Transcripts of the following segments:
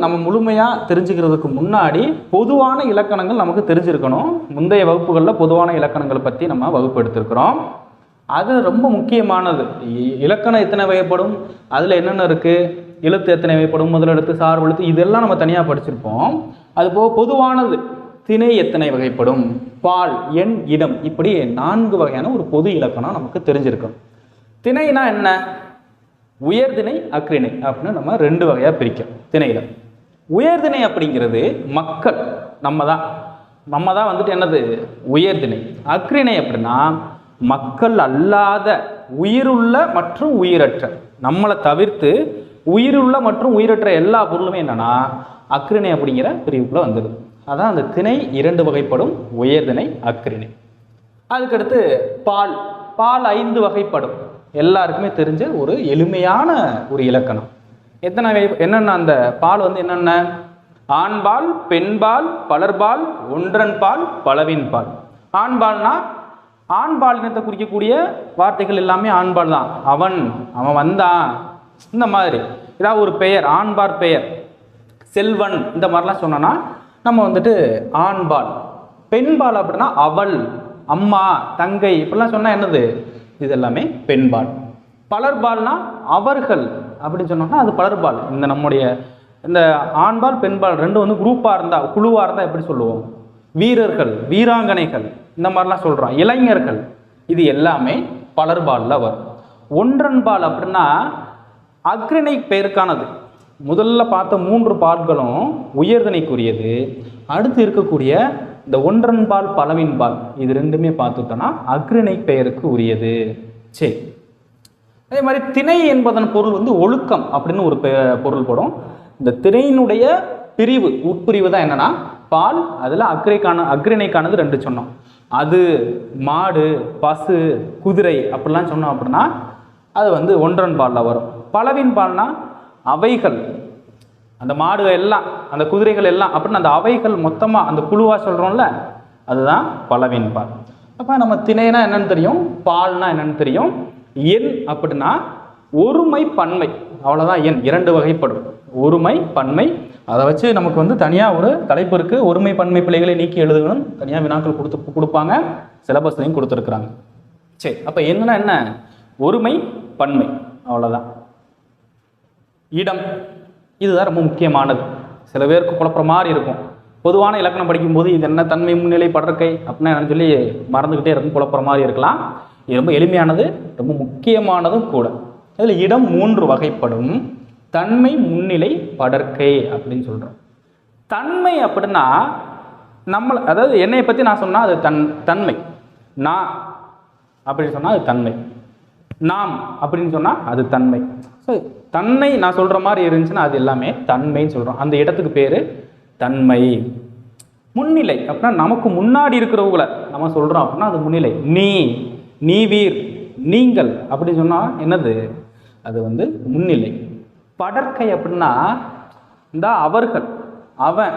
நம்ம முழுமையாக தெரிஞ்சுக்கிறதுக்கு முன்னாடி பொதுவான இலக்கணங்கள் நமக்கு தெரிஞ்சிருக்கணும். முந்தைய வகுப்புகளில் பொதுவான இலக்கணங்களை பற்றி நம்ம வகுப்பு எடுத்திருக்கிறோம். அது ரொம்ப முக்கியமானது. இ- இலக்கணம் எத்தனை வகைப்படும்? அதில் என்னென்ன இருக்குது எழுத்து எத்தனை வகைப்படும்? முதல் எழுத்து சார்பு எழுத்து இதெல்லாம் நம்ம தனியாக படிச்சிருப்போம். அது போக பொதுவானது திணை எத்தனை வகைப்படும்? பால் எண் இடம் இப்படி நான்கு வகையான ஒரு பொது இலக்கணம் நமக்கு தெரிஞ்சிருக்கும். திணைனா என்ன? உயர்திணை அக்ரிணை அப்படின்னு நம்ம ரெண்டு வகையாக பிரிக்கும். திணையில். உயர்திணை அப்படிங்கிறது மக்கள். நம்ம தான் நம்ம தான் வந்துட்டு என்னது? உயர்திணை. அக்ரிணை அப்படின்னா மக்கள் அல்லாத உயிருள்ள மற்றும் உயிரற்ற. நம்மளை தவிர்த்து உயிருள்ள மற்றும் உயிரற்ற எல்லா பொருளுமே என்னன்னா அக்ரிணை அப்படிங்கிற பிரிவுக்குள்ள வந்துடுது அதான் அந்த திணை இரண்டு வகைப்படும் உயர்திணை அக்ரிணை அதுக்கடுத்து பால். பால் ஐந்து வகைப்படும். எல்லாருக்குமே தெரிஞ்ச ஒரு எளிமையான ஒரு இலக்கணம். எத்தனை என்னென்ன அந்த பால் வந்து என்னென்ன? ஆண்பால் பெண்பால் பலர்பால் ஒன்றன் பால் பலவின் பால். ஆண்பால்னா ஆண்பால் இனத்தை குறிக்கக்கூடிய வார்த்தைகள் எல்லாமே ஆண்பால் தான். அவன் அவன் வந்தான். இந்த மாதிரி. ஏதாவது ஒரு பெயர் ஆண்பார் பெயர். செல்வன் இந்த மாதிரிலாம் சொன்னோன்னா நம்ம வந்துட்டு ஆண்பால். பெண்பால் அப்படின்னா அவள் அம்மா தங்கை இப்படிலாம் சொன்னால் என்னது? இது எல்லாமே பெண்பால். பலர்பால்னா அவர்கள். அப்படின்னு சொன்னோம்னா அது பலர்பால். இந்த நம்முடைய இந்த ஆண்பால் பெண்பால் ரெண்டும் வந்து குரூப்பாக இருந்தால் குழுவாக இருந்தால் எப்படி சொல்லுவோம்? வீரர்கள் வீராங்கனைகள் இந்த மாதிரிலாம் சொல்கிறோம் இளைஞர்கள் இது எல்லாமே பலர்பாலில் வரும். ஒன்றன்பால் அப்படின்னா அக்ரிணை பெயருக்கானது. முதல்ல பார்த்த மூன்று பால்களும் உயர்தனைக்குரியது. அடுத்து இருக்கக்கூடிய இந்த ஒன்றன்பால் பலவின்பால் இது ரெண்டுமே பார்த்துட்டோன்னா அக்ரிணை பெயருக்கு உரியது. சரி. அதே மாதிரி திணை என்பதன் பொருள் வந்து ஒழுக்கம் அப்படின்னு ஒரு பெ- பொருள் படும். இந்த திணையினுடைய பிரிவு உட்பிரிவு தான் என்னன்னா பால் அதில் அக்ரைக்கான அக்ரிணைக்கானது ரெண்டு சொன்னோம். அது மாடு பசு குதிரை அப்படிலாம் சொன்னோம் அப்படின்னா அது வந்து ஒன்றன் பாலில் வரும். பலவின் பால்னா அவைகள் அந்த மாடுகள் எல்லாம் அந்த குதிரைகள் எல்லாம் அப்படின்னு அந்த அவைகள் மொத்தமாக அந்த குழுவாக சொல்கிறோம்ல அதுதான் பலவின் பால். அப்போ நம்ம திணைனா என்னென்னு தெரியும்? பால்னா என்னென்னு தெரியும்? எண் அப்படின்னா ஒருமை பன்மை. அவ்வளோதான் எண் இரண்டு வகைப்படும். ஒருமை பன்மை. அதை வச்சு நமக்கு வந்து தனியாக ஒரு தலைப்பு இருக்குது ஒருமை பன்மை பிள்ளைகளை நீக்கி எழுதுகணும் தனியாக வினாக்கள் கொடுத்து கொடுப்பாங்க. சிலபஸ்லையும் கொடுத்துருக்குறாங்க. சரி அப்போ என்னன்னா என்ன? ஒருமை பன்மை. அவ்வளோதான் இடம். இதுதான் ரொம்ப முக்கியமானது. சில பேருக்கு குழப்புற மாதிரி இருக்கும். பொதுவான இலக்கணம் படிக்கும்போது இது என்ன தன்மை முன்னிலை படற்கை அப்படின்னா என்னன்னு சொல்லி மறந்துக்கிட்டே இருக்கும் குழப்புற மாதிரி இருக்கலாம். இது ரொம்ப எளிமையானது ரொம்ப முக்கியமானதும் கூட. இதில் இடம் மூன்று வகைப்படும். தன்மை முன்னிலை படற்கை அப்படின்னு சொல்கிறோம் தன்மை அப்படின்னா நம்மளை அதாவது என்னை பற்றி நான் சொன்னால் அது தன் தன்மை. நான் அப்படின்னு சொன்னால் அது தன்மை. நாம் அப்படின்னு சொன்னால் அது தன்மை. ஸோ தன்மை நான் சொல்கிற மாதிரி இருந்துச்சுன்னா அது எல்லாமே தன்மைன்னு சொல்கிறோம் அந்த இடத்துக்கு பேர் தன்மை. முன்னிலை அப்படின்னா நமக்கு முன்னாடி இருக்கிறவங்கள நம்ம சொல்கிறோம் அப்படின்னா அது முன்னிலை. நீ நீ வீர் நீங்கள் அப்படின்னு சொன்னால் என்னது? அது வந்து முன்னிலை. படற்கை அப்படின்னா இந்த அவர்கள் அவன்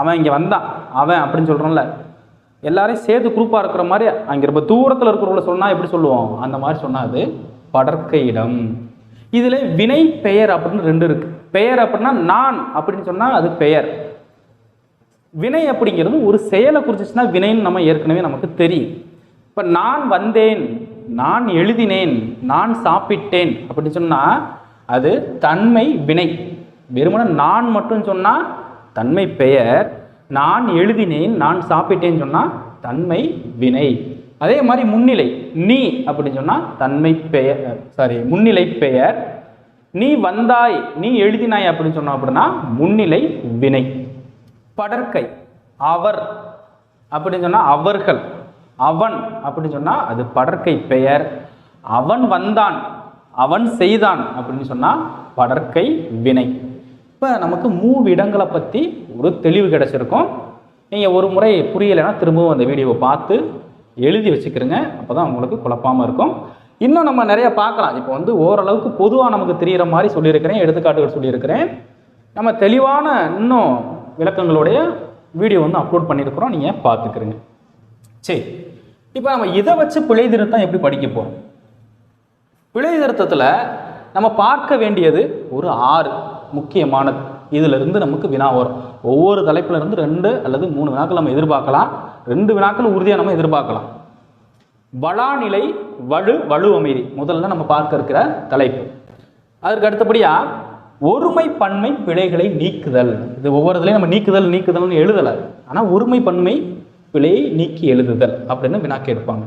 அவன் இங்கே வந்தான் அவன் அப்படின்னு சொல்கிறோம்ல எல்லாரையும் சேர்த்து குரூப்பாக இருக்கிற மாதிரி அங்கே ரொம்ப தூரத்தில் இருக்கிறவங்கள சொன்னால் எப்படி சொல்லுவோம்? அந்த மாதிரி சொன்னால் அது படற்கையிடம் இதில் வினை பெயர் அப்படின்னு ரெண்டு இருக்குது பெயர் அப்படின்னா நான் அப்படின்னு சொன்னால் அது பெயர். வினை அப்படிங்கிறது ஒரு செயலை குறிச்சிச்சுன்னா வினைன்னு நம்ம ஏற்கனவே நமக்கு தெரியும். இப்போ நான் வந்தேன் நான் எழுதினேன் நான் சாப்பிட்டேன் அப்படின்னு சொன்னால் அது தன்மை வினை. வெறுமன நான் மட்டும் சொன்னால் தன்மை பெயர் நான் எழுதினேன் நான் சாப்பிட்டேன்னு சொன்னால் தன்மை வினை. அதே மாதிரி முன்னிலை நீ அப்படின்னு சொன்னால் தன்மை பெயர் சாரி முன்னிலை பெயர். நீ வந்தாய் நீ எழுதினாய் அப்படின்னு சொன்னோம் அப்படின்னா முன்னிலை வினை. படற்கை அவர் அப்படின்னு சொன்னால் அவர்கள். அவன் அப்படின்னு சொன்னால் அது படற்கை பெயர். அவன் வந்தான் அவன் செய்தான் அப்படின்னு சொன்னால் படற்கை வினை. இப்போ நமக்கு மூணு இடங்களை பற்றி ஒரு தெளிவு கிடச்சிருக்கும். நீங்கள் ஒரு முறை புரியலைன்னா திரும்பவும் அந்த வீடியோவை பார்த்து எழுதி வச்சுக்கிறங்க. அப்போ தான் உங்களுக்கு குழப்பாமல் இருக்கும். இன்னும் நம்ம நிறைய பார்க்கலாம். இப்போ வந்து ஓரளவுக்கு பொதுவாக நமக்கு தெரிகிற மாதிரி சொல்லியிருக்கிறேன் எடுத்துக்காட்டுகள் சொல்லியிருக்கிறேன். நம்ம தெளிவான இன்னும் விளக்கங்களுடைய வீடியோ வந்து அப்லோட் பண்ணியிருக்கிறோம். நீங்கள் பார்த்துக்கிறீங்க. சரி இப்போ நம்ம இதை வச்சு பிழை திருத்தம் எப்படி படிக்க போகிறோம் பிழை திருத்தத்தில் நம்ம பார்க்க வேண்டியது ஒரு ஆறு முக்கியமானது. இதிலிருந்து நமக்கு வினா வரும். ஒவ்வொரு தலைப்பிலிருந்து ரெண்டு அல்லது மூணு வினாக்கள் நம்ம எதிர்பார்க்கலாம். ரெண்டு வினாக்கள் உறுதியாக நம்ம எதிர்பார்க்கலாம். வளாநிலை வலு வலு அமைதி. முதல்ல நம்ம பார்க்க இருக்கிற தலைப்பு. அதற்கு அடுத்தபடியாக ஒருமை பன்மை பிழைகளை நீக்குதல். இது ஒவ்வொரு நம்ம நீக்குதல் நீக்குதல்னு எழுதலை. ஆனால் ஒருமை பன்மை பிழையை நீக்கி எழுதுதல் அப்படின்னு வினா எடுப்பாங்க.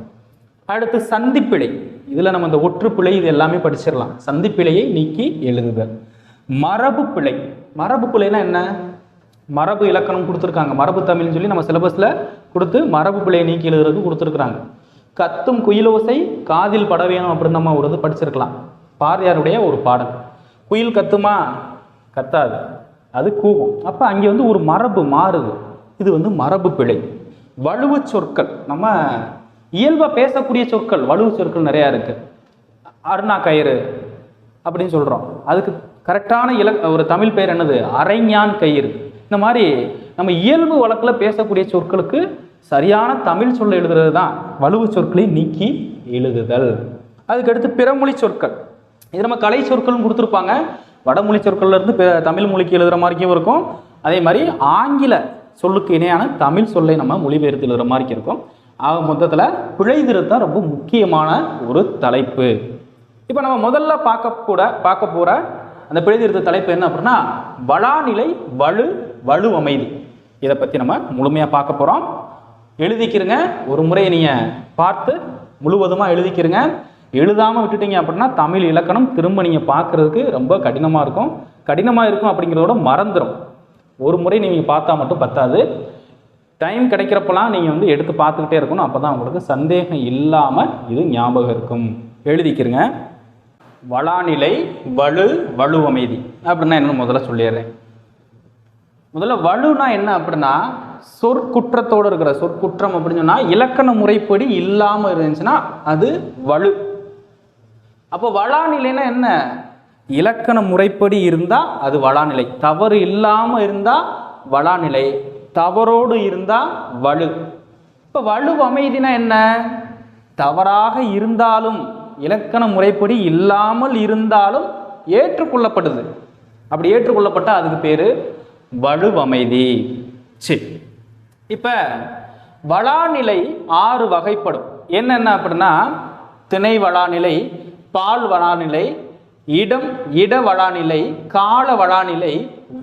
அடுத்து சந்திப்பிழை. இதில் நம்ம இந்த ஒற்று பிழை இது எல்லாமே படிச்சிடலாம். சந்திப்பிழையை நீக்கி எழுதுதல். மரபு பிழை. மரபு பிழைனா என்ன? மரபு இலக்கணம் கொடுத்துருக்காங்க. மரபு தமிழ்னு சொல்லி நம்ம சிலபஸில் கொடுத்து மரபு பிழையை நீக்கி எழுதுறதுக்கு கொடுத்துருக்குறாங்க. கத்தும் குயிலோசை காதில் பட வேணும் அப்படின்னு நம்ம ஒரு இது படிச்சிருக்கலாம். பாரதியாருடைய ஒரு பாடல். குயில் கத்துமா? கத்தாது. அது கூவும். அப்போ அங்கே வந்து ஒரு மரபு மாறுது. இது வந்து மரபு பிழை. வலுவு சொற்கள். நம்ம இயல்பாக பேசக்கூடிய சொற்கள் வலுவு சொற்கள் நிறையா இருக்குது அருணா கயிறு அப்படின்னு சொல்கிறோம் அதுக்கு கரெக்டான இல ஒரு தமிழ் பெயர் என்னது? அரைஞான் கயிறு. இந்த மாதிரி நம்ம இயல்பு வழக்கில் பேசக்கூடிய சொற்களுக்கு சரியான தமிழ் சொல்ல எழுதுறது தான் வலுவு சொற்களை நீக்கி எழுதுதல். அதுக்கடுத்து பிறமொழி சொற்கள். இது நம்ம கலை சொற்கள்னு கொடுத்துருப்பாங்க. வடமொழி சொற்கள்லேருந்து தமிழ் மொழிக்கு எழுதுகிற மாதிரிக்கும் இருக்கும். அதே மாதிரி ஆங்கில சொல்லுக்கு இணையான தமிழ் சொல்லை நம்ம மொழிபெயர்த்து எழுதுகிற மாதிரி இருக்கும். ஆக மொத்தத்தில் பிழை திருத்தம் ரொம்ப முக்கியமான ஒரு தலைப்பு. இப்போ நம்ம முதல்ல பார்க்க கூட பார்க்க போகிற அந்த பிழை திருத்த தலைப்பு என்ன அப்படின்னா வளாநிலை வலு வலு அமைதி. இதை பற்றி நம்ம முழுமையாக பார்க்க போகிறோம் எழுதிக்கிறங்க ஒரு முறை நீங்கள் பார்த்து முழுவதுமாக எழுதிக்கிறங்க. எழுதாமல் விட்டுட்டீங்க அப்படின்னா தமிழ் இலக்கணம் திரும்ப நீங்கள் பார்க்குறதுக்கு ரொம்ப கடினமாக இருக்கும். கடினமாக இருக்கும் அப்படிங்கிறதோட மறந்துடும் ஒரு முறை நீங்கள் பார்த்தா மட்டும் பத்தாது. டைம் கிடைக்கிறப்பெல்லாம் நீங்கள் வந்து எடுத்து பார்த்துக்கிட்டே இருக்கணும். அப்போ தான் உங்களுக்கு சந்தேகம் இல்லாமல் இது ஞாபகம் இருக்கும். எழுதிக்கிறங்க. வளாநிலை வலு வலு அமைதி. அப்படின்னா என்னன்னு முதல்ல சொல்லிடுறேன். முதல்ல வலுனா என்ன அப்படின்னா சொற்குற்றத்தோடு இருக்கிற சொற்குற்றம் அப்படின்னு சொன்னால் இலக்கண முறைப்படி இல்லாமல் இருந்துச்சுன்னா அது வலு. அப்போ வளாநிலைன்னா என்ன? இலக்கண முறைப்படி இருந்தால் அது வளாநிலை. தவறு இல்லாமல் இருந்தால் வளாநிலை. தவறோடு இருந்தால் வலு. இப்போ வலு அமைதினா என்ன? தவறாக இருந்தாலும் இலக்கண முறைப்படி இல்லாமல் இருந்தாலும் ஏற்றுக்கொள்ளப்படுது. அப்படி ஏற்றுக்கொள்ளப்பட்டால் அதுக்கு பேர் வலுவமைதி சரி இப்போ வளாநிலை ஆறு வகைப்படும். என்னென்ன அப்படின்னா திணை வளாநிலை பால் வளாநிலை இடம் இட வளாநிலை கால வளாநிலை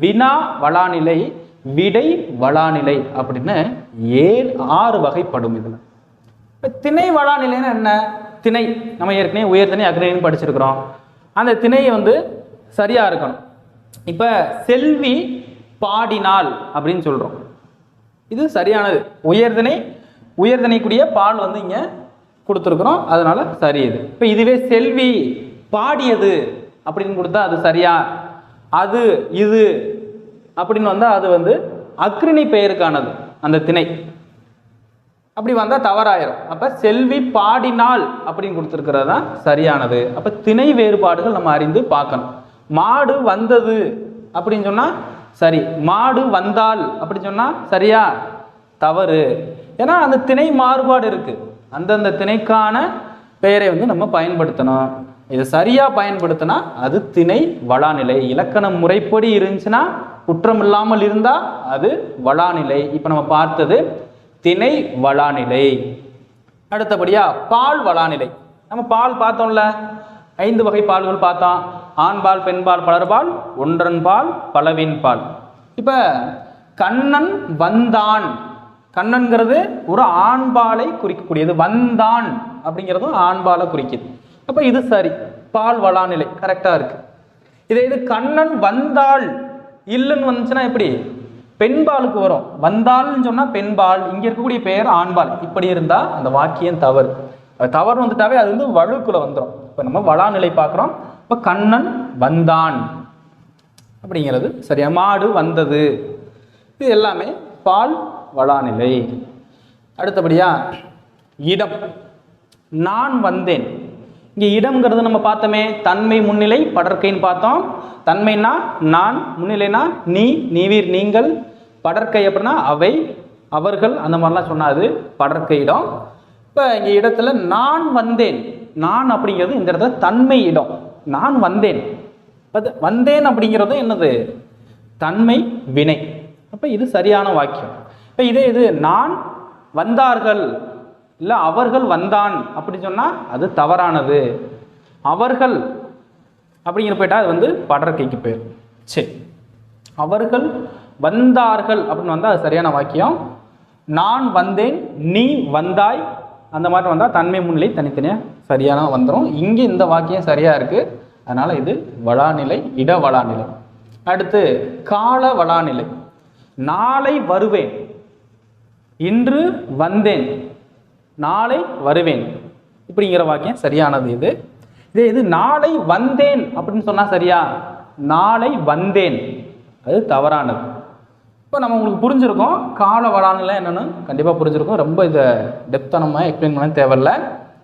வினா வளாநிலை விடை வளாநிலை அப்படின்னு ஏழு ஆறு வகைப்படும் இதில். இப்போ திணை வளாநிலைன்னா என்ன? திணை. நம்ம ஏற்கனவே உயர்திணை அக்னின்னு படிச்சிருக்கிறோம். அந்த திணையை வந்து சரியாக இருக்கணும். இப்போ செல்வி பாடினால் அப்படின்னு சொல்கிறோம் இது சரியானது. உயர்தனை உயர்தனைக்குரிய பால் வந்து இங்கே கொடுத்துருக்குறோம். அதனால் சரி இது. இப்போ இதுவே செல்வி பாடியது அப்படின்னு கொடுத்தா அது சரியா? அது இது அப்படின்னு வந்தால் அது வந்து அக்ரிணி பெயருக்கானது அந்த திணை. அப்படி வந்தால் தவறாயிரும். அப்போ செல்வி பாடினால் அப்படின்னு கொடுத்துருக்கிறது தான் சரியானது. அப்போ திணை வேறுபாடுகள் நம்ம அறிந்து பார்க்கணும். மாடு வந்தது அப்படின்னு சொன்னால் சரி. மாடு வந்தால் அப்படின்னு சொன்னால் சரியா? தவறு. ஏன்னா அந்த திணை மாறுபாடு இருக்குது அந்தந்த திணைக்கான பெயரை வந்து நம்ம பயன்படுத்தணும். இதை சரியாக பயன்படுத்தினா அது திணை வளாநிலை. இலக்கண முறைப்படி இருந்துச்சுன்னா குற்றம் இல்லாமல் இருந்தால் அது வளாநிலை. இப்போ நம்ம பார்த்தது திணை வளாநிலை. அடுத்தபடியா பால் வளாநிலை. நம்ம பால் பார்த்தோம்ல ஐந்து வகை பால்கள் பார்த்தோம். ஆண்பால் பெண்பால் பலர்பால் ஒன்றன் பால் பலவின் பால். இப்போ கண்ணன் வந்தான். கண்ணன்கிறது ஒரு ஆண்பாலை குறிக்கக்கூடியது. வந்தான் அப்படிங்கிறதும் ஆண்பாலை குறிக்குது. அப்போ இது சரி. பால் வளாநிலை கரெக்டாக இருக்கு. இதே இது கண்ணன் வந்தாள் இல்லைன்னு வந்துச்சுன்னா எப்படி? பெண்பாலுக்கு வரும். வந்தாள்னு சொன்னால் பெண்பால் இங்கே இருக்கக்கூடிய பெயர் ஆண்பால். இப்படி இருந்தால் அந்த வாக்கியம் தவறு. தவறு வந்துட்டாவே அது வந்து வழுக்குள்ள வந்துடும் இப்போ நம்ம வளாநிலை பார்க்குறோம். இப்போ கண்ணன் வந்தான். அப்படிங்கிறது சரியா? மாடு வந்தது. இது எல்லாமே பால் வளாநிலை. அடுத்தபடியா இடம். நான் வந்தேன். இங்கே இடம்ங்கிறது நம்ம பார்த்தோமே தன்மை முன்னிலை படற்கைன்னு பார்த்தோம். தன்மைனா நான் முன்னிலைனா நீ நீவீர் நீங்கள். படற்கை அப்படின்னா அவை அவர்கள் அந்த மாதிரிலாம் சொன்னாது படற்கை இடம். இப்போ இங்கே இடத்துல நான் வந்தேன். நான் அப்படிங்கிறது இந்த இடத்துல தன்மை இடம். நான் வந்தேன். அது வந்தேன் அப்படிங்கிறது என்னது? தன்மை வினை. அப்போ இது சரியான வாக்கியம். இப்போ இதே இது நான் வந்தார்கள். இல்லை அவர்கள் வந்தான் அப்படின்னு சொன்னால் அது தவறானது. அவர்கள் அப்படிங்கிற போயிட்டால் அது வந்து படற்கைக்கு போயிடும் சரி அவர்கள் வந்தார்கள் அப்படின்னு வந்தால் அது சரியான வாக்கியம். நான் வந்தேன் நீ வந்தாய். அந்த மாதிரி வந்தால் தன்மை முன்னிலை தனித்தனியாக சரியான வந்துடும் இங்கே இந்த வாக்கியம் சரியாக இருக்குது அதனால் இது வளாநிலை இட வளாநிலை. அடுத்து கால வளாநிலை. நாளை வருவேன். இன்று வந்தேன். நாளை வருவேன். இப்படிங்கிற வாக்கியம் சரியானது இது. இதே இது நாளை வந்தேன் அப்படின்னு சொன்னால் சரியா? நாளை வந்தேன். அது தவறானது. இப்போ நம்ம உங்களுக்கு புரிஞ்சிருக்கோம் கால வளாநிலை என்னென்னு கண்டிப்பாக புரிஞ்சிருக்கோம். ரொம்ப இதை டெப்த்தாக நம்ம எக்ஸ்பிளைன் பண்ண தேவையில்ல.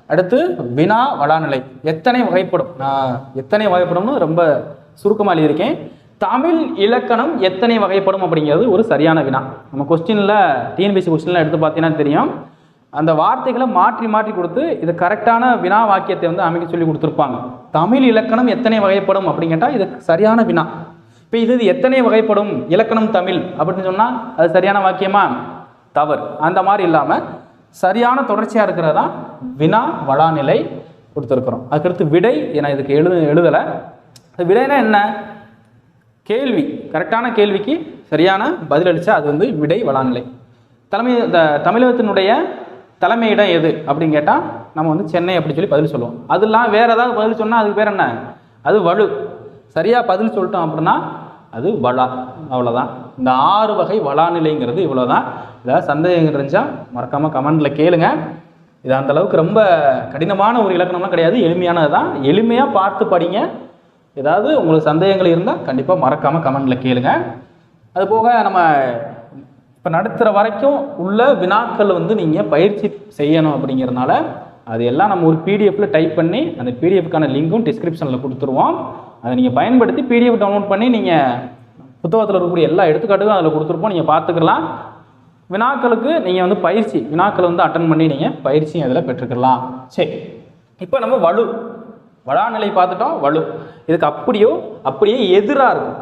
அடுத்து வினா வளாநிலை எத்தனை வகைப்படும்? நான் எத்தனை வகைப்படும்னு ரொம்ப சுருக்கமாக எழுதியிருக்கேன். தமிழ் இலக்கணம் எத்தனை வகைப்படும் அப்படிங்கிறது ஒரு சரியான வினா. நம்ம கொஸ்டினில் டிஎன்பிசி கொஸ்டினில் எடுத்து பார்த்தீங்கன்னா தெரியும். அந்த வார்த்தைகளை மாற்றி மாற்றி கொடுத்து இது கரெக்டான வினா வாக்கியத்தை வந்து அமைக்க சொல்லி கொடுத்துருப்பாங்க. தமிழ் இலக்கணம் எத்தனை வகைப்படும் அப்படின்னு கேட்டால் இது சரியான வினா. இப்போ இது இது எத்தனை வகைப்படும்? இலக்கணம் தமிழ் அப்படின்னு சொன்னால் அது சரியான வாக்கியமா? தவறு. அந்த மாதிரி இல்லாமல் சரியான தொடர்ச்சியாக இருக்கிறது? தான் வினா வளாநிலை கொடுத்துருக்குறோம். அதுக்கடுத்து விடை ஏன்னா இதுக்கு எழுது எழுதலை. விடைனா என்ன? கேள்வி. கரெக்டான கேள்விக்கு சரியான பதிலளித்தா அது வந்து விடை வளாநிலை. தலைமை தமிழகத்தினுடைய தலைமையிடம் எது அப்படின்னு கேட்டால் நம்ம வந்து சென்னை அப்படி சொல்லி பதில் சொல்லுவோம். அதெல்லாம் வேற ஏதாவது பதில் சொன்னால் அதுக்கு பேர் என்ன? அது வலு. சரியாக பதில் சொல்லிட்டோம் அப்படின்னா அது வளா அவ்வளோதான் இந்த ஆறு வகை வளாநிலைங்கிறது இவ்வளோதான் ஏதாவது சந்தேகங்கள் இருந்துச்சா மறக்காமல் கமெண்டில் கேளுங்க. இது அந்த அளவுக்கு ரொம்ப கடினமான ஒரு இலக்கணம்லாம் கிடையாது. எளிமையானது தான் எளிமையாக பார்த்து படிங்க. ஏதாவது உங்களுக்கு சந்தேகங்கள் இருந்தால் கண்டிப்பாக மறக்காமல் கமெண்டில் கேளுங்க. அது போக நம்ம இப்போ நடத்துகிற வரைக்கும் உள்ள வினாக்கள் வந்து நீங்கள் பயிற்சி செய்யணும் அப்படிங்கிறதுனால அது எல்லாம் நம்ம ஒரு பிடிஎஃப்ல டைப் பண்ணி அந்த பிடிஎஃப்க்கான லிங்க்கும் டிஸ்கிரிப்ஷனில் கொடுத்துருவோம். அதை நீங்கள் பயன்படுத்தி பிடிஎஃப் டவுன்லோட் பண்ணி நீங்கள் புத்தகத்தில் இருக்கக்கூடிய எல்லா எடுத்துக்காட்டுக்கும் அதில் கொடுத்துருப்போம். நீங்கள் பார்த்துக்கலாம். வினாக்களுக்கு நீங்கள் வந்து பயிற்சி வினாக்களை வந்து அட்டன் பண்ணி நீங்கள் பயிற்சியும் அதில் பெற்றுக்கலாம். சரி. இப்போ நம்ம வலு. வடாநிலை பார்த்துட்டோம். வலு. இதுக்கு அப்படியோ அப்படியே எதிராக இருக்கும்.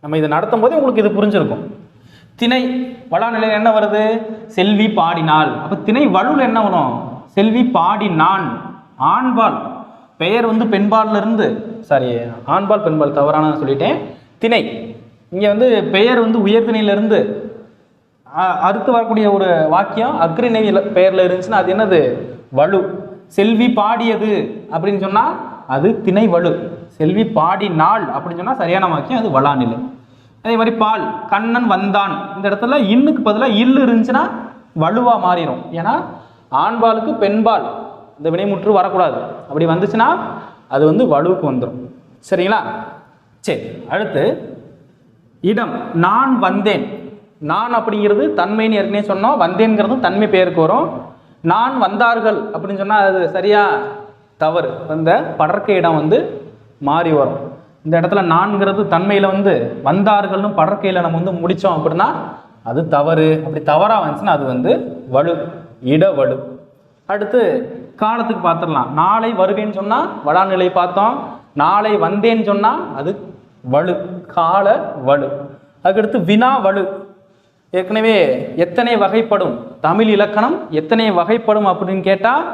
நம்ம இதை நடத்தும் போதே உங்களுக்கு இது புரிஞ்சிருக்கும். திணை வளாநிலையில் என்ன வருது? செல்வி பாடினாள். அப்போ திணை வலுவில் என்ன வரும்? செல்வி பாடினான். ஆண்பால். பெயர் வந்து பெண்பால்ல இருந்து. சாரி ஆண்பால் பெண்பால் தவறான சொல்லிட்டேன். திணை. இங்கே வந்து பெயர் வந்து உயர்திணையிலிருந்து அடுத்து வரக்கூடிய ஒரு வாக்கியம் அக்ரிணை பெயரில் இருந்துச்சுன்னா அது என்னது? வலு செல்வி பாடியது அப்படின்னு சொன்னால் அது திணை வலு செல்வி பாடினாள் அப்படின்னு சொன்னால் சரியான வாக்கியம் அது வளாநிலை. அதே மாதிரி பால் கண்ணன் வந்தான். இந்த இடத்துல இன்னுக்கு பதிலாக இல்லு இருந்துச்சுன்னா வலுவாக மாறிடும் ஏன்னா ஆண்பாலுக்கு பெண்பால் இந்த வினைமுற்று வரக்கூடாது. அப்படி வந்துச்சுன்னா அது வந்து வலுவுக்கு வந்துடும் சரிங்களா? சரி அடுத்து இடம் நான் வந்தேன். நான் அப்படிங்கிறது தன்மைன்னு ஏற்கனவே சொன்னோம். வந்தேங்கிறது தன்மை பெயருக்கு வரும். நான் வந்தார்கள் அப்படின்னு சொன்னால் அது சரியா தவறு. அந்த படர்க்க இடம் வந்து மாறி வரும். இந்த இடத்துல நான்கிறது தன்மையில் வந்து வந்தார்கள்னு படற்கையில் நம்ம வந்து முடித்தோம் அப்படின்னா அது தவறு. அப்படி தவறாக வந்துச்சுன்னா அது வந்து வலு இட வலு அடுத்து காலத்துக்கு பார்த்துடலாம். நாளை வருவேன்னு சொன்னால் வடாநிலை பார்த்தோம். நாளை வந்தேன்னு சொன்னால் அது வலு கால வலு. அதுக்கடுத்து வினா வலு. ஏற்கனவே எத்தனை வகைப்படும்? தமிழ் இலக்கணம் எத்தனை வகைப்படும் அப்படின்னு கேட்டால்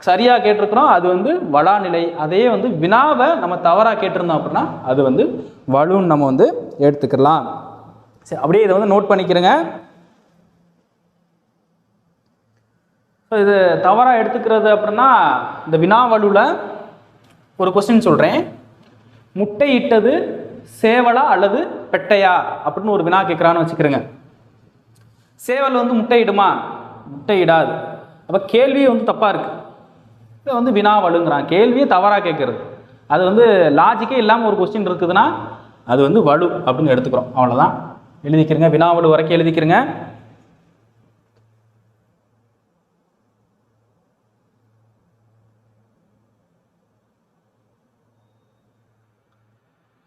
சரியாக கேட்டிருக்கிறோம் அது வந்து வளாநிலை. அதே வந்து வினாவை நம்ம தவறாக கேட்டிருந்தோம் அப்படின்னா அது வந்து வலுன்னு நம்ம வந்து எடுத்துக்கலாம். சரி அப்படியே இதை வந்து நோட் பண்ணிக்கிறேங்க. ஸோ இது தவறாக எடுத்துக்கிறது அப்படின்னா இந்த வினாவலுவில் ஒரு கொஸ்டின் சொல்கிறேன் முட்டையிட்டது சேவலா அல்லது பெட்டையா அப்படின்னு ஒரு வினா கேட்குறான்னு வச்சுக்கிறேங்க. சேவல் வந்து முட்டையிடுமா? முட்டையிடாது. அப்போ கேள்வியே வந்து தப்பாக இருக்குது இதை வந்து வினாவலுங்கிறான் கேள்வியே தவறாக கேட்குறது. அது வந்து லாஜிக்கே இல்லாமல் ஒரு கொஸ்டின் இருக்குதுன்னா அது வந்து வலு அப்படின்னு எடுத்துக்கிறோம். அவ்வளோதான் எழுதிக்கிறங்க. வினாவலு வரைக்கும் எழுதிக்கிறங்க.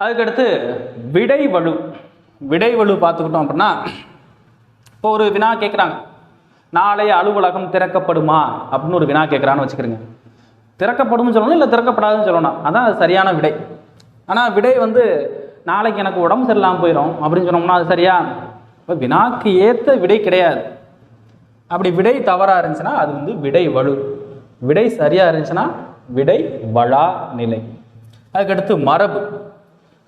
அதுக்கடுத்து விடை வலு. விடை வலு பார்த்துக்கிட்டோம் அப்படின்னா இப்போ ஒரு வினா கேட்குறாங்க நாளைய அலுவலகம் திறக்கப்படுமா அப்படின்னு ஒரு வினா கேட்குறான்னு வச்சுக்கிறேங்க. திறக்கப்படும்னு சொல்லணும் இல்லை திறக்கப்படாதுன்னு சொல்லணும். அதான் அது சரியான விடை. ஆனால் விடை வந்து நாளைக்கு எனக்கு உடம்பு சரியில்லாமல் போயிடும் அப்படின்னு சொன்னோம்னா அது சரியா? இப்போ வினாக்கு ஏற்ற விடை கிடையாது. அப்படி விடை தவறாக இருந்துச்சுன்னா அது வந்து விடை வலு. விடை சரியாக இருந்துச்சுன்னா விடை வழா நிலை. அதுக்கடுத்து மரபு.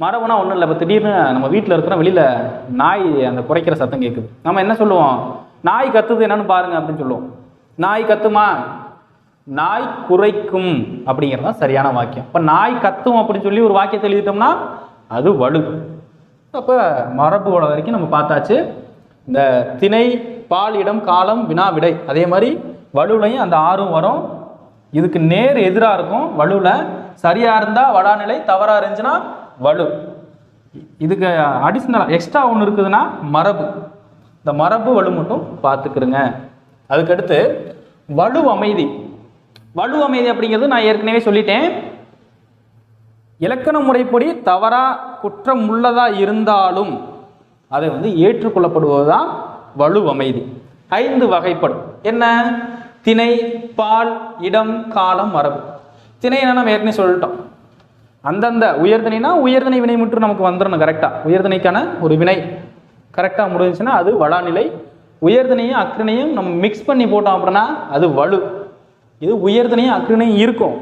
மரபுனா ஒன்றும் இல்லை. இப்போ திடீர்னு நம்ம வீட்டில் இருக்கிற வெளியில் நாய் அந்த குறைக்கிற சத்தம் கேட்குது நம்ம என்ன சொல்லுவோம்? நாய் கத்துது என்னன்னு பாருங்க அப்படின்னு சொல்லுவோம். நாய் கத்துமா? நாய் குறைக்கும் அப்படிங்கிறது தான் சரியான வாக்கியம். இப்போ நாய் கத்தும் அப்படின்னு சொல்லி ஒரு வாக்கியத்தை எழுதிட்டோம்னா அது வலு அப்போ மரபுவோட வரைக்கும் நம்ம பார்த்தாச்சு. இந்த திணை பால் இடம் காலம் வினா விடை அதே மாதிரி வலுவிலையும் அந்த ஆறும் வரும். இதுக்கு நேர் எதிராக இருக்கும் வலுவில் சரியாக இருந்தால் வடாநிலை தவறாக இருந்துச்சுன்னா வலு. இதுக்கு அடிஷ்னல் எக்ஸ்ட்ரா ஒன்று இருக்குதுன்னா மரபு. இந்த மரபு வலு மட்டும் பார்த்துக்கிறங்க. அதுக்கடுத்து வலு அமைதி வலு அமைதி அப்படிங்கிறது நான் ஏற்கனவே சொல்லிட்டேன். இலக்கண முறைப்படி தவறா குற்றம் உள்ளதா இருந்தாலும் அதை வந்து ஏற்றுக்கொள்ளப்படுவதுதான் வலு அமைதி. ஐந்து வகைப்படும். என்ன? திணை பால் இடம் காலம் மரபு. திணைனா நம்ம ஏற்கனவே சொல்லிட்டோம். அந்தந்த உயர்தனைனா உயர்தனை வினை மட்டும் நமக்கு வந்துடணும் கரெக்டாக உயர்தனைக்கான ஒரு வினை கரெக்டாக முடிஞ்சுன்னா அது வளாநிலை. உயர்தனையும் அக்ரணையும் நம்ம மிக்ஸ் பண்ணி போட்டோம் அப்படின்னா அது வலு. இது உயர்தனையும் அக்ரிணையும் இருக்கும்.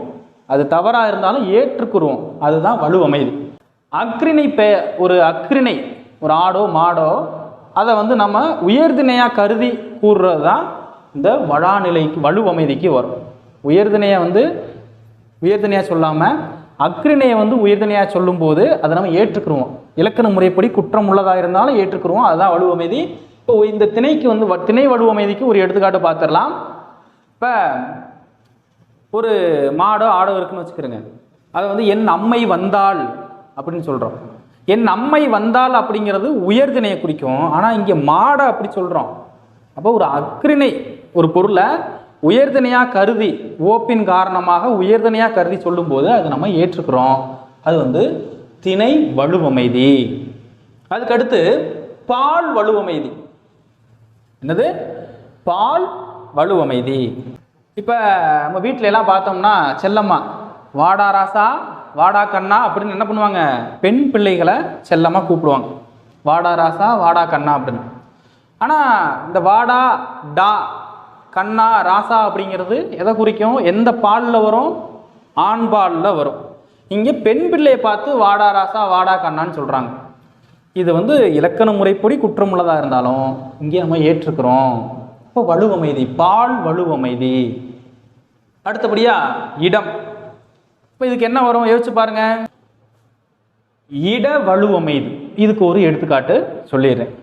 அது தவறாக இருந்தாலும் ஏற்றுக்குருவோம். அதுதான் வலு அமைதி அக்ரிணை பே ஒரு அக்ரிணை ஒரு ஆடோ மாடோ அதை வந்து நம்ம உயர்திணையாக கருதி கூறுறது தான் இந்த வளாநிலைக்கு வலு அமைதிக்கு வரும். உயர்திணையை வந்து உயர்தனையாக சொல்லாமல் அக்ரிணையை வந்து உயர்தனையாக சொல்லும்போது அதை நம்ம ஏற்றுக்குருவோம். இலக்கண முறைப்படி குற்றம் உள்ளதாக இருந்தாலும் ஏற்றுக்குருவோம். அதுதான் வலு அமைதி இப்போ இந்த திணைக்கு வந்து வ- திணை வலு அமைதிக்கு ஒரு எடுத்துக்காட்டு பார்த்துடலாம். இப்போ ஒரு மாடோ ஆடோ இருக்குன்னு வச்சுக்கிறோங்க அதை வந்து என் அம்மை வந்தாள் அப்படின்னு சொல்கிறோம் என் அம்மை வந்தால் அப்படிங்கிறது உயர்திணையை குறிக்கும். ஆனால் இங்கே மாடை அப்படி சொல்கிறோம் அப்போ ஒரு அக்ரிணை ஒரு பொருளை உயர்தினையாக கருதி ஓப்பின் காரணமாக உயர்தினையாக கருதி சொல்லும்போது அது நம்ம ஏற்றுக்கிறோம். அது வந்து திணை வலுவமைதி. அதுக்கடுத்து பால் வலுவமைதி. என்னது? பால் வலுவமைதி. இப்போ நம்ம வீட்டில எல்லாம் பார்த்தோம்னா செல்லம்மா வாடா ராசா வாடா கண்ணா அப்படின்னு என்ன பண்ணுவாங்க? பெண் பிள்ளைகளை செல்லம்மா கூப்பிடுவாங்க. வாடா ராசா வாடா கண்ணா அப்படின்னு. ஆனால் இந்த வாடா டா கண்ணா ராசா அப்படிங்கிறது எதை குறிக்கும்? எந்த பாலில் வரும்? ஆண் பாலில் வரும். இங்கே பெண் பிள்ளையை பார்த்து வாடா ராசா வாடா கண்ணான்னு சொல்கிறாங்க இது வந்து இலக்கண முறைப்படி குற்றமுள்ளதாக இருந்தாலும் இங்கே நம்ம ஏற்றுக்கிறோம். இப்போ வலுவமைதி பால் வலுவமைதி. அடுத்தபடியா இடம். இப்போ இதுக்கு என்ன வரும்? யோசிச்சு பாருங்க. இட வலுவமைதி. இதுக்கு ஒரு எடுத்துக்காட்டு சொல்லிடுறேன்.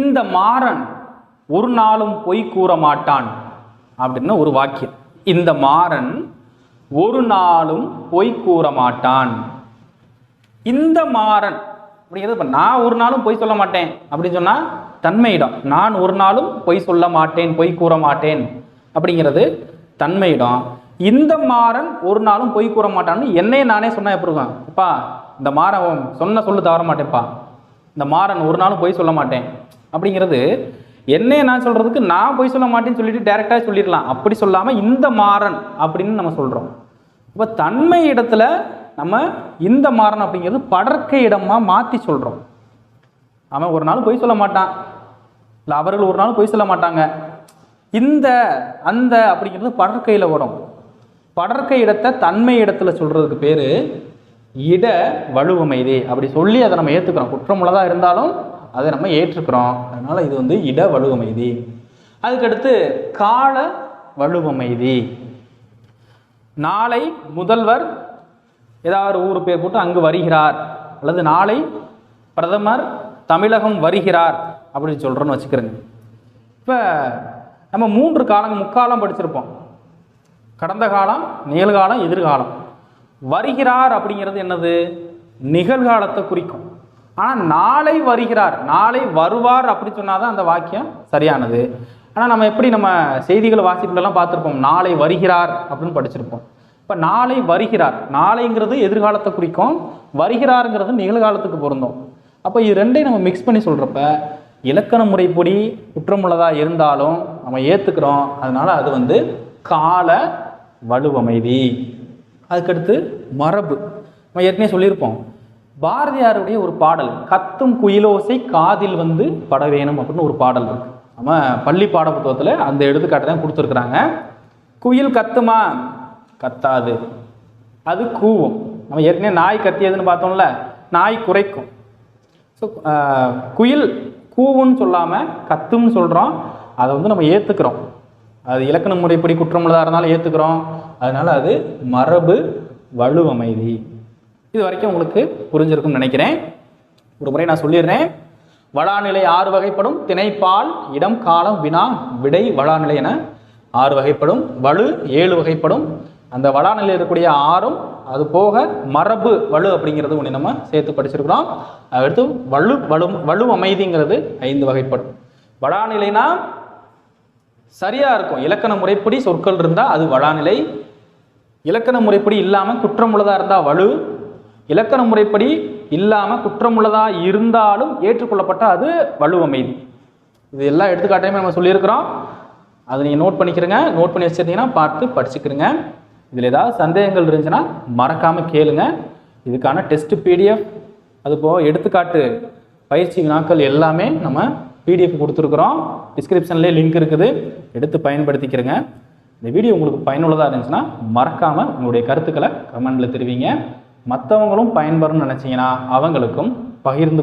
இந்த மாறன் ஒரு நாளும் பொய் கூற மாட்டான் அப்படின்னு ஒரு வாக்கியம். இந்த மாறன் ஒரு நாளும் பொய் கூற மாட்டான். இந்த மாறன் அப்படிங்கிறது இப்போ நான் ஒரு நாளும் பொய் சொல்ல மாட்டேன் அப்படின்னு சொன்னால் தன்மையிடம். நான் ஒரு நாளும் பொய் சொல்ல மாட்டேன் பொய் கூற மாட்டேன். அப்படிங்கிறது தன்மையிடம். இந்த மாறன் ஒரு நாளும் பொய் கூற மாட்டான்னு என்னையே நானே சொன்னால் எப்படி இருக்கும்? அப்பா இந்த மாறன் சொன்ன சொல்லு தவற மாட்டேன்ப்பா. இந்த மாறன் ஒரு நாளும் பொய் சொல்ல மாட்டேன். அப்படிங்கிறது என்னைய நான் சொல்கிறதுக்கு நான் பொய் சொல்ல மாட்டேன்னு சொல்லிட்டு டேரெக்டாக சொல்லிடலாம். அப்படி சொல்லாமல் இந்த மாறன் அப்படின்னு நம்ம சொல்கிறோம் இப்போ தன்மை இடத்துல நம்ம இந்த மாறன் அப்படிங்கிறது படற்கை இடமாக மாற்றி சொல்கிறோம் அவன் ஒரு நாள் பொய் சொல்ல மாட்டான். இல்லை அவர்கள் ஒரு நாள் பொய் சொல்ல மாட்டாங்க. இந்த அந்த அப்படிங்கிறது படற்கையில் வரும். படற்கை இடத்தை தன்மை இடத்துல சொல்கிறதுக்கு பேர் இட வலுவமைதி. அப்படி சொல்லி அதை நம்ம ஏற்றுக்கிறோம் குற்றமுள்ளதாக இருந்தாலும் அதை நம்ம ஏற்றுக்கிறோம். அதனால் இது வந்து இட வலுவமைதி. அதுக்கடுத்து கால வலுவமைதி. நாளை முதல்வர் ஏதாவது ஊர் பேர் போட்டு அங்கு வருகிறார். அல்லது நாளை பிரதமர் தமிழகம் வருகிறார். அப்படின்னு சொல்கிறோன்னு வச்சுக்கிறேங்க. இப்போ நம்ம மூன்று காலங்கள் முக்காலம் படிச்சிருப்போம். கடந்த காலம் நிகழ்காலம் எதிர்காலம். வருகிறார் அப்படிங்கிறது என்னது? நிகழ்காலத்தை குறிக்கும். ஆனால் நாளை வருகிறார் நாளை வருவார் அப்படி சொன்னாதான் அந்த வாக்கியம் சரியானது. ஆனால் நம்ம எப்படி நம்ம செய்திகள் வாசிப்புலலாம் பார்த்துருப்போம். நாளை வருகிறார் அப்படின்னு படிச்சிருப்போம். இப்போ நாளை வருகிறார் நாளைங்கிறது எதிர்காலத்தை குறிக்கும். வருகிறாருங்கிறது நிகழ்காலத்துக்கு பொருந்தும். அப்போ இது ரெண்டையும் நம்ம மிக்ஸ் பண்ணி சொல்கிறப்ப இலக்கண முறைப்படி குற்றமுள்ளதாக இருந்தாலும் நம்ம ஏற்றுக்கிறோம் அதனால் அது வந்து கால வலுவமைதி. அதுக்கடுத்து மரபு. நம்ம ஏற்கனவே சொல்லியிருப்போம். பாரதியாருடைய ஒரு பாடல் கத்தும் குயிலோசை காதில் வந்து பட வேணும் அப்படின்னு ஒரு பாடல் இருக்கு. நம்ம பள்ளி பாட புத்தகத்தில் அந்த எடுத்துக்காட்டு தான் கொடுத்துருக்குறாங்க. குயில் கத்துமா? கத்தாது. அது கூவும். நம்ம ஏற்கனவே நாய் கத்தியதுன்னு பார்த்தோம்ல நாய் குறைக்கும். ஸோ குயில் கூவுன்னு சொல்லாமல் கத்தும்னு சொல்கிறோம் அதை வந்து நம்ம ஏற்றுக்கிறோம் அது இலக்கண முறைப்படி குற்றமுள்ளதாக இருந்தாலும் ஏற்றுக்கிறோம் அதனால் அது மரபு வலுவமைதி. இது வரைக்கும் உங்களுக்கு புரிஞ்சிருக்கும்னு நினைக்கிறேன். ஒரு முறை நான் சொல்லிடுறேன். வளாநிலை ஆறு வகைப்படும். திணைப்பால் இடம் காலம் வினா விடை வளாநிலை என ஆறு வகைப்படும். வலு ஏழு வகைப்படும். அந்த வளாநிலையில் இருக்கக்கூடிய ஆறும் அது போக மரபு வலு அப்படிங்கிறது ஒன்று நம்ம சேர்த்து படிச்சிருக்கிறோம். அடுத்து வலு வலு வலு அமைதிங்கிறது ஐந்து வகைப்படும். வளாநிலைனா சரியா இருக்கும். இலக்கண முறைப்படி சொற்கள் இருந்தால் அது வளாநிலை இலக்கண முறைப்படி இல்லாமல் குற்றமுள்ளதாக இருந்தால் வலு. இலக்கண முறைப்படி இல்லாமல் குற்றமுள்ளதாக இருந்தாலும் ஏற்றுக்கொள்ளப்பட்ட அது வலுவமைதி இது எல்லா எடுத்துக்காட்டையுமே நம்ம சொல்லியிருக்கிறோம். அதை நீங்கள் நோட் பண்ணிக்கிறங்க. நோட் பண்ணி வச்சுருந்தீங்கன்னா பார்த்து படிச்சுக்கிறங்க இதில் ஏதாவது சந்தேகங்கள் இருந்துச்சுன்னா மறக்காமல் கேளுங்க. இதுக்கான டெஸ்ட் பிடிஎஃப் அது போக எடுத்துக்காட்டு பயிற்சி வினாக்கள் எல்லாமே நம்ம பிடிஎஃப் கொடுத்துருக்குறோம். டிஸ்கிரிப்ஷன்லேயே லிங்க் இருக்குது. எடுத்து பயன்படுத்திக்கிறங்க. இந்த வீடியோ உங்களுக்கு பயனுள்ளதாக இருந்துச்சுன்னா மறக்காமல் உங்களுடைய கருத்துக்களை கமெண்டில் தெரிவிங்க. மற்றவங்களும் பயன்பெறணும்னு நினச்சிங்கன்னா அவங்களுக்கும் பகிர்ந்து